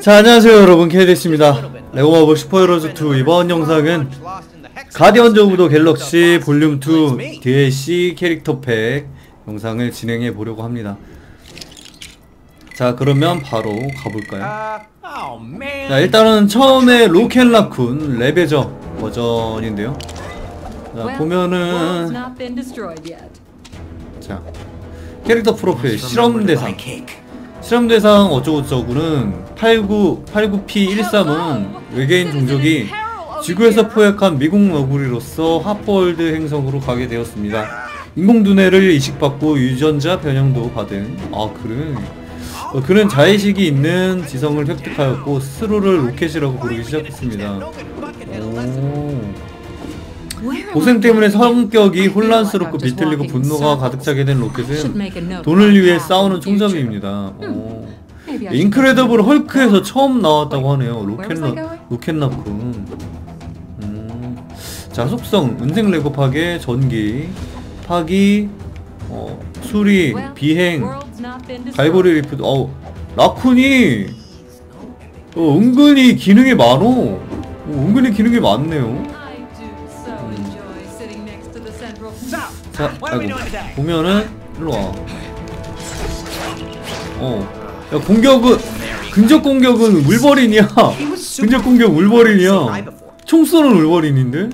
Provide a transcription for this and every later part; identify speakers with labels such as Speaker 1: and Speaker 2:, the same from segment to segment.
Speaker 1: 자 안녕하세요 여러분. 케이데스입니다. 레고 마블 슈퍼히어로즈2 이번 영상은 가디언즈 오브 더 갤럭시 볼륨 2 DLC 캐릭터 팩 영상을 진행해 보려고 합니다. 자 그러면 바로 가볼까요? 자 일단은 처음에 로켓라쿤 레베저 버전인데요. 자 보면은 자 캐릭터 프로필 실험 대상 실험 대상 어쩌고저쩌고는 89 89P13은 외계인 종족이 지구에서 포획한 미국 너구리로서 하퍼월드 행성으로 가게 되었습니다. 인공 두뇌를 이식받고 유전자 변형도 받은 아 그래 어, 그는 자의식이 있는 지성을 획득하였고 스스로를 로켓이라고 부르기 시작했습니다. 오. 고생 때문에 성격이 혼란스럽고 비틀리고 분노가 가득 차게 된 로켓은 돈을 위해 싸우는 총잡이입니다. 오. 인크레더블 헐크에서 처음 나왔다고 하네요. 로켓나 로켓나쿤. 음. 자 속성 은색 레고 파괴 전기 파기 어, 수리 비행 갈고리 리프트 어 라쿤이 어, 은근히 기능이 많어. 어, 은근히 기능이 많네요. 자, 아이고 보면은 일로 와. 어. 야 공격은 근접 공격은 울버린이야. 근접 공격 울버린이야. 총 쏘는 울버린인데.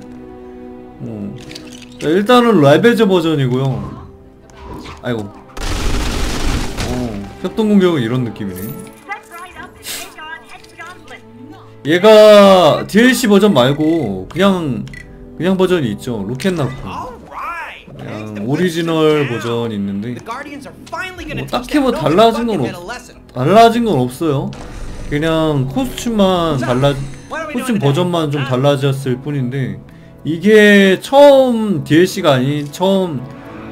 Speaker 1: 어. 자, 일단은 라베저 버전이고요. 아이고. 어. 협동 공격은 이런 느낌이네. 얘가 DLC 버전 말고 그냥 그냥 버전이 있죠. 로켓나프. 그냥 오리지널 버전이 있는데 뭐 딱히 뭐 달라진 건 없, 달라진 건 없어요. 그냥 코스튬만 달라 코스튬 버전만 좀 달라졌을 뿐인데 이게 처음 DLC가 아닌 처음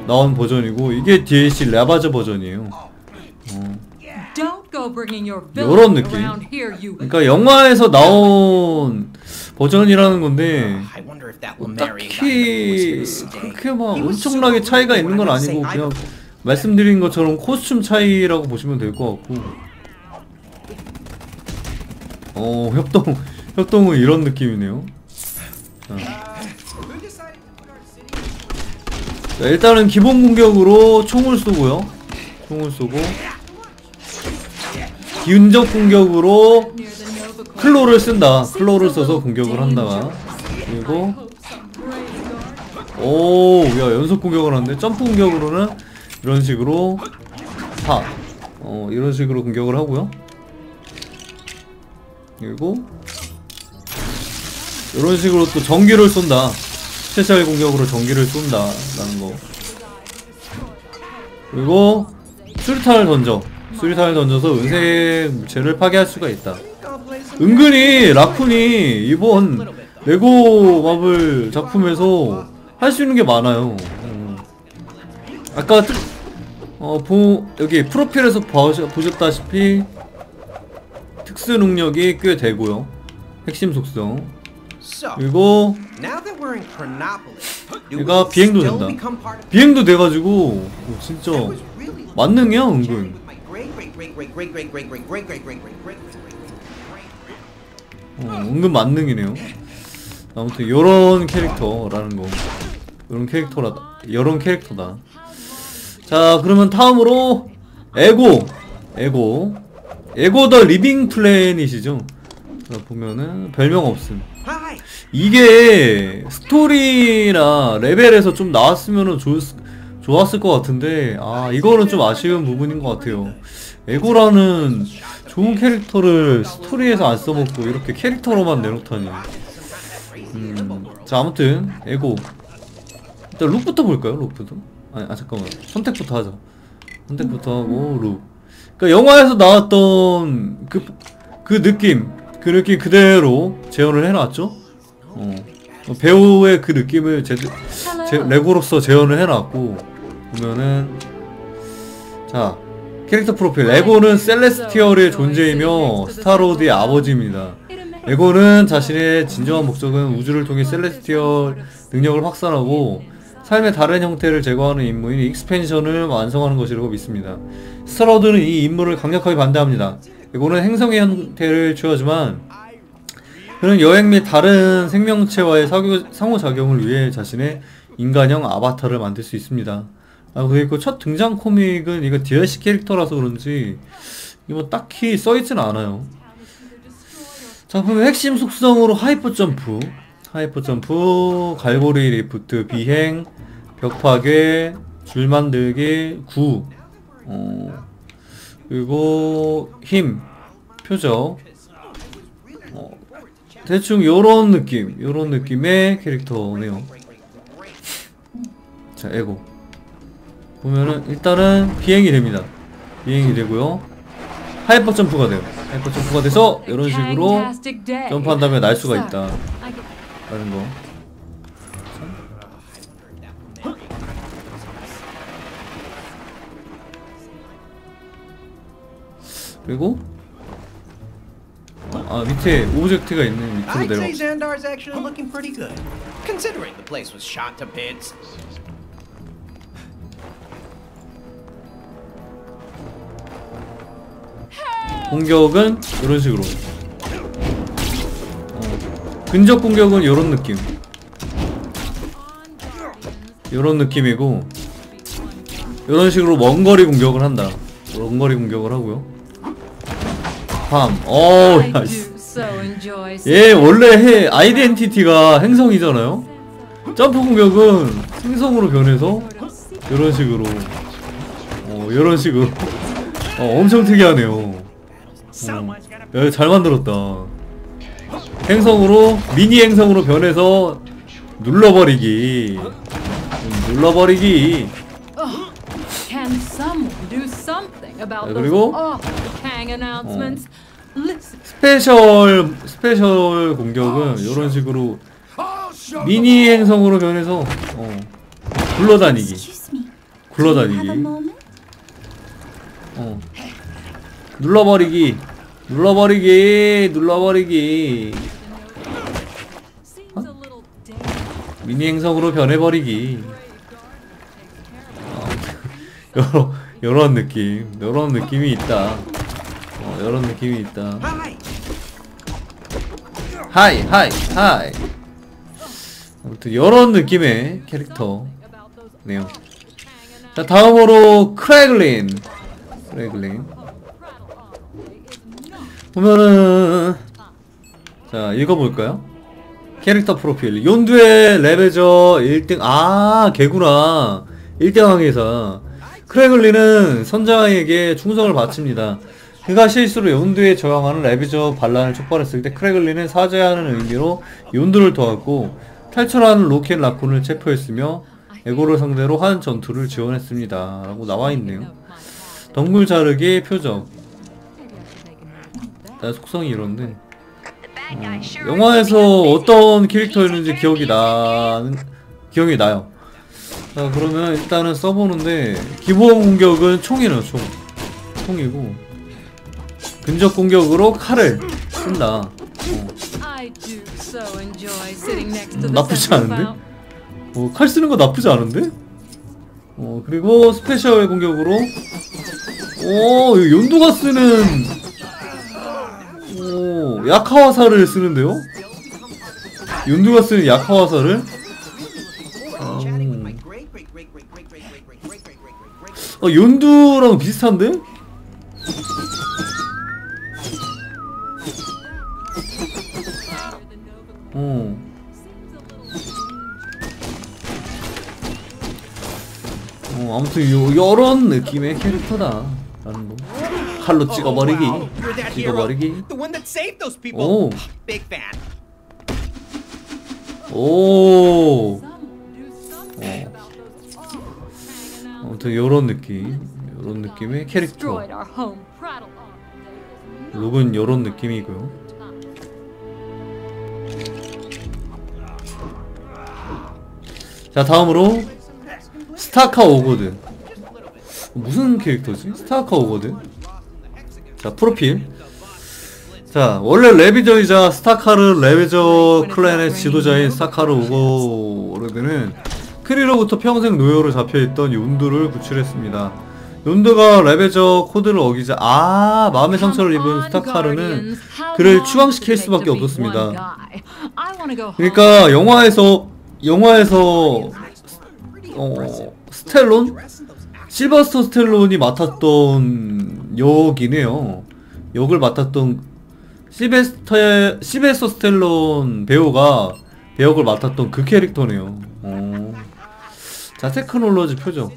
Speaker 1: 나온 버전이고 이게 DLC 레바저 버전이에요. 어. 요런 느낌. 그러니까 영화에서 나온 버전이라는 건데 뭐 딱히 그렇게 막 엄청나게 차이가 있는 건 아니고 그냥 말씀드린 것처럼 코스튬 차이라고 보시면 될 것 같고. 어 협동 협동은 이런 느낌이네요. 자. 자, 일단은 기본 공격으로 총을 쏘고요. 총을 쏘고. 기운적 공격으로 클로를 쓴다. 클로를 써서 공격을 한다가 그리고 오, 야 연속 공격을 하는데 점프 공격으로는 이런 식으로 파, 어 이런 식으로 공격을 하고요. 그리고 이런 식으로 또 전기를 쏜다. 스페셜 공격으로 전기를 쏜다 라는 거. 그리고 수류탄을 던져. 수류탄을 던져서 은색 물체를 파괴할 수가 있다. 은근히 라쿤이 이번 레고 마블 작품에서 할 수 있는 게 많아요. 음. 아까 어, 보, 여기 프로필에서 보셨, 보셨다시피 특수 능력이 꽤 되고요. 핵심 속성. 그리고 얘가 비행도 된다. 비행도 돼가지고 진짜 만능이야 은근. 어, 은근 만능이네요. 아무튼 요런 캐릭터라는 거. 요런 캐릭터라 요런 캐릭터다. 자, 그러면 다음으로 에고. 에고. 에고 더 리빙 플래닛이죠. 자, 보면은 별명 없음. 이게 스토리나 레벨에서 좀 나왔으면은 좋, 좋았을 것 같은데 아 이거는 좀 아쉬운 부분인 것 같아요 에고라는 좋은 캐릭터를 스토리에서 안 써먹고 이렇게 캐릭터로만 내놓다니 음, 자 아무튼 에고. 일단 룩부터 볼까요 룩부터? 아니 아 잠깐만. 선택부터 하자. 선택부터 하고 룩. 그니까 영화에서 나왔던 그, 그 느낌. 그 느낌 그대로 재현을 해놨죠? 어. 배우의 그 느낌을 제, 제 레고로서 재현을 해놨고 보면은 자 캐릭터 프로필. 레고는 셀레스티얼의 존재이며 스타로드의 아버지입니다 에고는 자신의 진정한 목적은 우주를 통해 셀레스티얼 능력을 확산하고 삶의 다른 형태를 제거하는 임무인 익스펜션을 완성하는 것이라고 믿습니다. 스타로드는 이 임무를 강력하게 반대합니다. 이거는 행성의 형태를 취하지만 그는 여행 및 다른 생명체와의 상호작용을 위해 자신의 인간형 아바타를 만들 수 있습니다. 아, 그리고 첫 등장 코믹은 이거 DLC 캐릭터라서 그런지 이거 뭐 딱히 써있진 않아요. 작품의 핵심 속성으로 하이퍼 점프, 하이퍼 점프, 갈고리 리프트, 비행, 벽 파괴, 줄 만들기, 구, 어, 그리고 힘, 표적, 어, 대충 요런 느낌, 요런 느낌의 캐릭터네요. 자, 에고. 보면은 일단은 비행이 됩니다. 비행이 되고요. 하이퍼 점프가 돼요. 하이퍼 점프가 돼서 이런 식으로 점프한 다음에 날 수가 있다. 라는 거. 그리고 아 밑에 오브젝트가 있는 밑으로 내려가. 공격은 이런 식으로. 어, 근접 공격은 이런 느낌. 이런 느낌이고 이런 식으로 먼 거리 공격을 한다. 먼 거리 공격을 하고요. 팜. 어,
Speaker 2: I
Speaker 1: 야,
Speaker 2: do
Speaker 1: 씨.
Speaker 2: so enjoy
Speaker 1: 얘 원래 해 아이덴티티가 행성이잖아요. 점프 공격은 행성으로 변해서 이런 식으로, 어, 이런 식으로. 어, 엄청 특이하네요. 어, 야, 잘 만들었다. 행성으로 미니 행성으로 변해서 눌러버리기. 음, 눌러버리기.
Speaker 2: Can someone do something about
Speaker 1: 자, 그리고-?
Speaker 2: Listen,
Speaker 1: 스페셜 스페셜 공격은 이런 식으로 미니 행성으로 변해서 어, 굴러다니기. 굴러다니기. 어. 눌러버리기. 눌러버리기. 눌러버리기.
Speaker 2: dangerous.
Speaker 1: 미니 행성으로 변해버리기. 어, 요런, 요런 느낌. 요런 느낌이 있다. 어, 요런 느낌이 있다. 하이, 하이, 하이. 아무튼 요런 느낌의 캐릭터네요. 자, 다음으로 크래글린. 크래글린. 보면은 자, 읽어볼까요? 캐릭터 프로필. 욘두의 레베저 1등. 아 개구나. 1등 항해사 크래글리는 선장에게 충성을 바칩니다. 그가 실수로 욘두에 저항하는 레베저 반란을 촉발했을 때 크래글리는 사죄하는 의미로 욘두를 도왔고 탈출하는 로켓 라쿤을 체포했으며 에고를 상대로 한 전투를 지원했습니다. 라고 나와있네요. 덩굴 자르기 표적 나 속성이 이런데 어, 영화에서 어떤 캐릭터였는지 기억이 나는 기억이 나요. 자 그러면 일단은 써보는데 기본 공격은 총이네요 총. 총이고 근접 공격으로 칼을 쓴다. 어, 음, 나쁘지 않은데? 어, 칼 쓰는 거 나쁘지 않은데? 어 그리고 스페셜 공격으로 오 연두가 쓰는 오 약화화사를 쓰는데요? 윤두가 쓰는
Speaker 3: 약화화사를? 아...
Speaker 1: 아, 연두랑 비슷한데? 어. 어, 아무튼 요, 요런 느낌의 캐릭터다. 라는 거. 칼로 찍어버리기.
Speaker 3: Oh.
Speaker 1: 찍어버리기. Oh. 오.
Speaker 2: Kang announcements.
Speaker 1: 아무튼 요런 느낌. 요런 느낌의 캐릭터. 룩은 요런 느낌이고요. 자 다음으로 스타카 오거드 무슨 캐릭터지? 스타카 오거드 자 프로필. 자 원래 레비저이자 스타카르 레비저 클랜의 지도자인 스타카르 오거르드는 크리로부터 평생 노예로 잡혀있던 윤두를 구출했습니다. 론드가 레베저 코드를 어기자 아 마음의 상처를 입은 스타카르는 그를 추방시킬 수밖에 없었습니다. 그러니까 영화에서 영화에서 어 스텔론 실버스터 스텔론이 맡았던 역이네요. 역을 맡았던 시베스터 시베스터 스텔론 배우가 배역을 맡았던 그 캐릭터네요. 어. 자 테크놀로지 표정.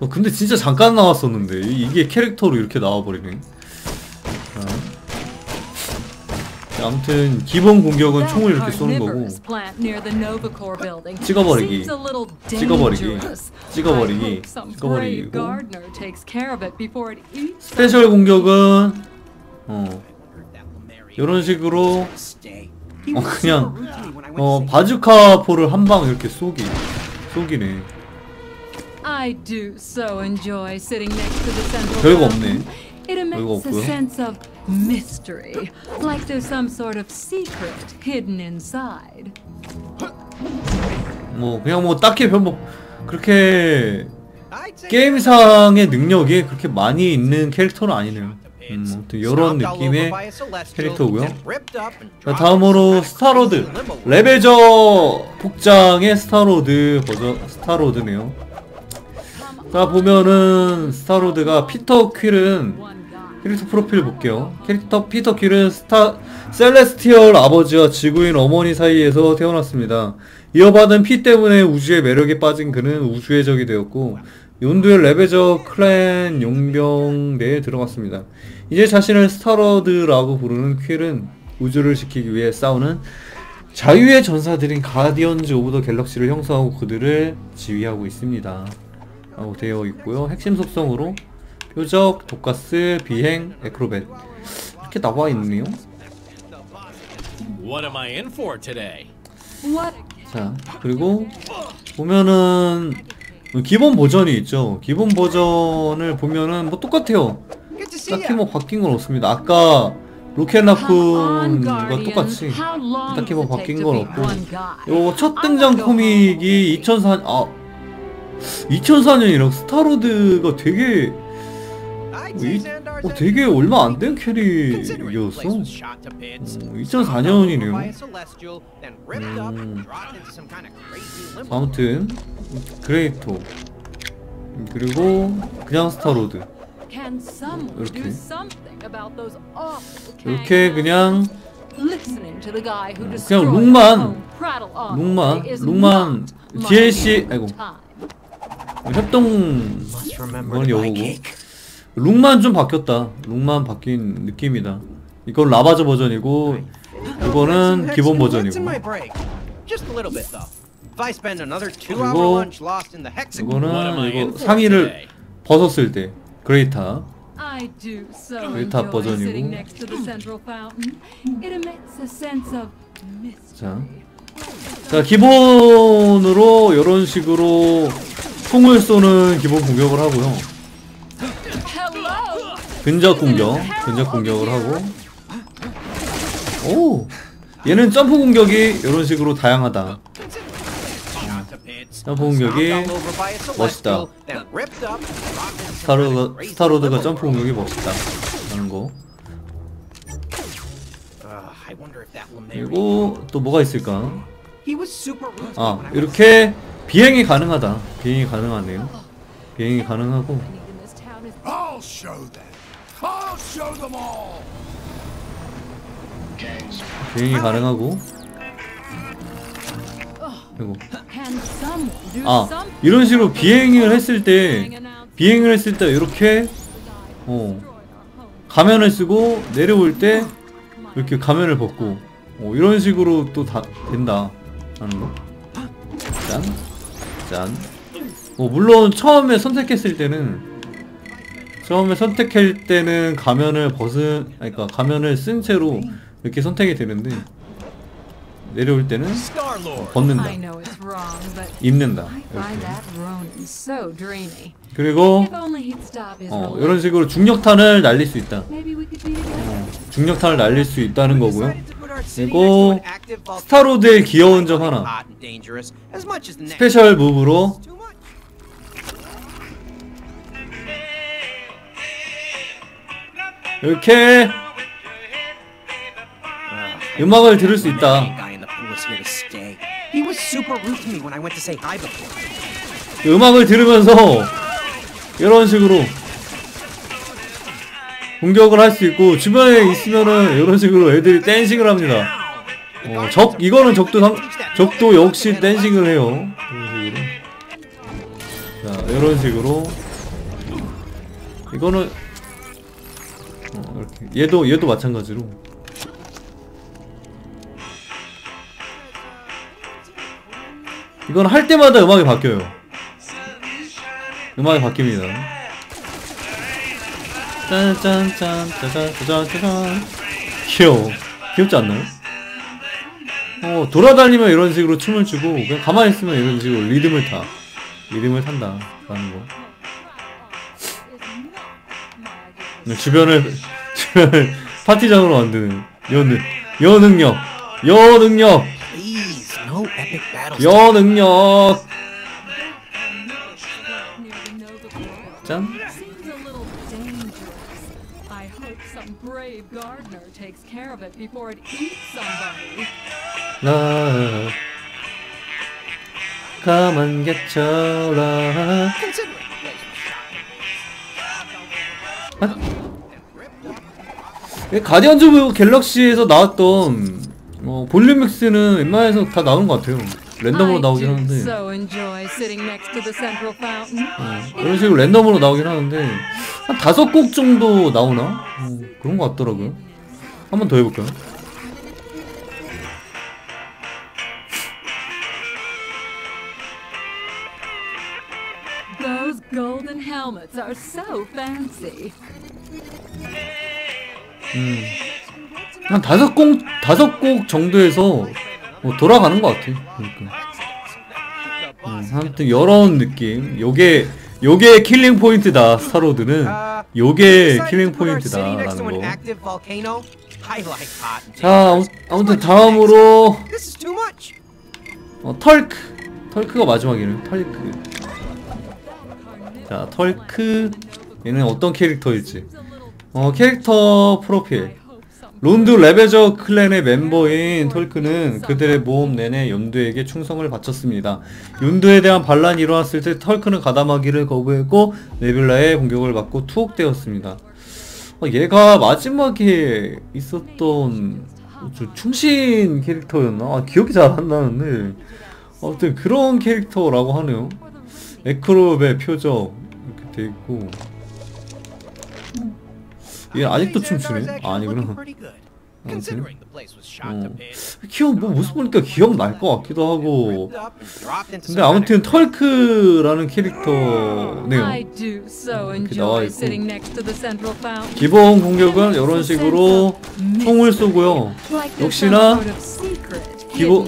Speaker 1: 어, 근데 진짜 잠깐 나왔었는데 이- 이게 캐릭터로 이렇게 나와버리네. 아무튼 기본 공격은 총을 이렇게 쏘는 거고 찍어버리기. 찍어버리기. 찍어버리기. 찍어버리고. 스페셜 공격은 어 이런 식으로 어 그냥 어 바주카 포를 한 방 이렇게 쏘기 쏘기네. 별거. 없네.
Speaker 2: It emits a sense of mystery, like there's some sort of secret hidden inside.
Speaker 1: 뭐 그냥 뭐 딱히 별뭐 그렇게 게임상의 능력이 그렇게 많이 있는 캐릭터는 아니네요. 음, 아무튼 이런 느낌의 캐릭터고요. 자, 다음으로 스타로드 레벨저 복장의 스타로드 버전 스타로드네요. 자 보면은 스타로드가 피터 퀼은. 캐릭터 프로필 볼게요. 캐릭터 피터 퀼은 스타 셀레스티얼 아버지와 지구인 어머니 사이에서 태어났습니다. 이어받은 피 때문에 우주의 매력에 빠진 그는 우주의 적이 되었고 연두의 레베저 클랜 용병대에 들어갔습니다. 이제 자신을 스타로드라고 부르는 퀼은 우주를 지키기 위해 싸우는 자유의 전사들인 가디언즈 오브 더 갤럭시를 형성하고 그들을 지휘하고 있습니다. 라고 되어 있고요. 핵심 속성으로 표적, 독가스, 비행, 에크로벳 이렇게 나와 있네요. 자 그리고 보면은 기본 버전이 있죠. 기본 버전을 보면은 뭐 똑같아요. 딱히. 뭐 바뀐 건 없습니다. 아까 로켓라쿤과
Speaker 2: Guardian.
Speaker 1: 똑같이 딱히 뭐 바뀐 건 없고? 요거 첫 등장 코믹이 2004아 2004년이랑 스타로드가 되게 이, 어, 되게 얼마 안된
Speaker 3: bits,
Speaker 1: 어,
Speaker 3: stomped
Speaker 1: 2004년이네요.
Speaker 3: by a celestial, then ripped up and
Speaker 1: 음. 아무튼 그레이토 그리고 그냥 스타로드 이렇게. 이렇게? 그냥
Speaker 2: Listening to the guy who
Speaker 1: 그냥 룩만, 룩만, 룩만 DLC 아이고. 협동
Speaker 3: buy
Speaker 1: 여우고. 룩만 좀 바뀌었다 룩만 바뀐 느낌이다 이건 라바저 버전이고 이거는 기본 버전이고 그리고 이거는 이거 상의를? 벗었을 때 그레이타
Speaker 2: enjoy
Speaker 1: 버전이고.
Speaker 2: mystery.
Speaker 1: 자 기본으로 이런 식으로 총을 쏘는 기본 공격을 하고요. 근접 공격 근접 공격을 하고 오 얘는 점프 공격이 이런 식으로 다양하다 점프 공격이 멋있다. 스타로드, 스타로드가. 점프 공격이 멋있다 라는 거
Speaker 3: Uh.
Speaker 1: 그리고 또 뭐가 있을까 아 이렇게 비행이 가능하다 비행이 가능하네요 비행이 가능하고 비행이 가능하고 그리고 아? 이런 식으로 비행을 했을 때 비행을 했을 때 이렇게 어 가면을 쓰고 내려올 때 이렇게 가면을 벗고 어, 이런 식으로 또 다 된다 하는 거. 짠, 짠. 어, 물론 처음에 선택했을 때는 처음에 선택할 때는 가면을 벗은 아니 그러니까 가면을 쓴 채로 이렇게 선택이 되는데 내려올 때는! 벗는다, 입는다. 이렇게. 그리고 어, 이런 식으로 중력탄을 날릴 수 있다.
Speaker 2: Together.
Speaker 1: 중력탄을 날릴 수 있다는 거고요. 그리고. 스타로드의 귀여운 점 하나. 스페셜 무브로 이렇게 음악을 들을 수 있다. 음악을 들으면서 이런 식으로 공격을 할 수 있고 주변에 있으면은 이런 식으로 애들이 댄싱을 합니다. 어, 적 이거는 적도 상, 적도 역시 댄싱을 해요. 이런 식으로. 자, 이런 식으로 이거는 어, 이렇게 얘도 얘도 마찬가지로 이건 할 때마다 음악이 바뀌어요. 음악이 바뀝니다. 짠짠짠 짜잔짜잔짜잔 귀여워. 귀엽지 않나요? 어 돌아다니면 이런 식으로 춤을 추고 그냥 가만히 있으면 이런 식으로 리듬을 타. 리듬을 탄다. 라는 거. 주변을 주변을 파티장으로 만드는 여, 여 능력 여 능력
Speaker 3: Please, no epic battles.
Speaker 1: 여 능력 짠
Speaker 2: dangerous. I hope
Speaker 1: 가디언즈 오브 갤럭시에서 나왔던 어, 볼륨 믹스는 웬만해서 다 나오는 것 같아요 랜덤으로 나오긴 하는데. 어, 이런 식으로 랜덤으로 나오긴 하는데 한 다섯 곡 정도 나오나? 어, 그런 것 같더라고요 한 번 더 해볼까요?
Speaker 2: Helmets are so fancy.
Speaker 1: 한 다섯 곡 다섯 곡 정도에서 뭐 돌아가는 것 같아. 그러니까. 음, 아무튼 이런 느낌. 요게 요게 킬링 포인트다. 스타로드는 요게 킬링 포인트다라는 거. 자 아무- 아무튼 다음으로. 어, 털크 털크가 마지막이네요. 털크. 자 털크 얘는 어떤 캐릭터일지. 어 캐릭터 프로필. 론드 레베저 클랜의 멤버인 털크는 그들의 모험 내내 연두에게 충성을 바쳤습니다. 연두에 대한 반란이 일어났을 때 털크는 가담하기를 거부했고 네뷸라의 공격을 받고 투옥되었습니다. 어, 얘가 마지막에 있었던 저 충신 캐릭터였나? 아, 기억이 잘 안 나는데 아무튼 그런 캐릭터라고 하네요. 에크롭의 표적 이렇게 돼 있고 얘 아직도 춤추네? 아, 아니구나.
Speaker 3: Shot
Speaker 1: 어. 기억 뭐 모습 보니까 기억 날 것 같기도 하고 근데 아무튼 털크라는 캐릭터네요. 이렇게 나와
Speaker 2: enjoy
Speaker 1: 있고.
Speaker 2: sitting next to the central fountain.
Speaker 1: 기본 공격은 이런 식으로 총을 쏘고요. 역시나 기본-.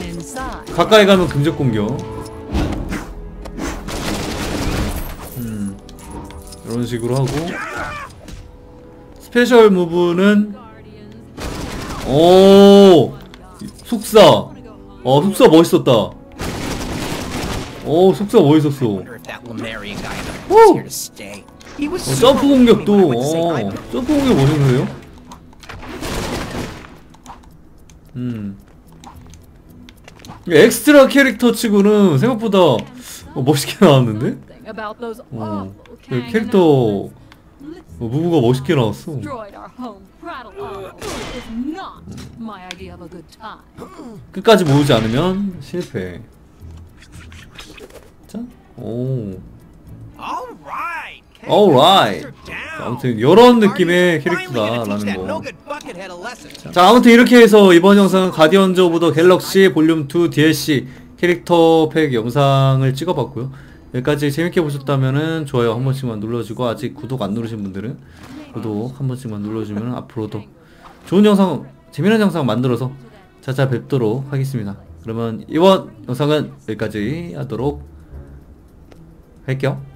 Speaker 1: 가까이 가면 금적 공격. 이런 식으로 하고 스페셜 무브는 오 숙사. 어 숙사 멋있었다. 오 숙사 멋있었어.
Speaker 3: was
Speaker 1: 어, 점프 공격도 어. 점프 공격 멋있는데요? 음. 이 엑스트라 캐릭터 치고는 생각보다 어, 멋있게 나왔는데? 어, 그 캐릭터. 어, 무브가 멋있게 나왔어. 끝까지 모으지 않으면 실패. 자, 오.
Speaker 3: All right. Kang,
Speaker 1: Alright. 아무튼 이런 느낌의 캐릭터다라는 거. 자 아무튼 이렇게 해서 이번 영상은 가디언즈 오브 더 갤럭시 볼륨 2 DLC 캐릭터 팩 영상을 찍어봤고요 여기까지 재밌게 보셨다면은 좋아요 한 번씩만 눌러주고 아직 구독 안 누르신 분들은 구독 한 번씩만 눌러주면 앞으로도 좋은 영상 재미난 영상 만들어서 찾아뵙도록 하겠습니다. 그러면 이번 영상은 여기까지 하도록 할게요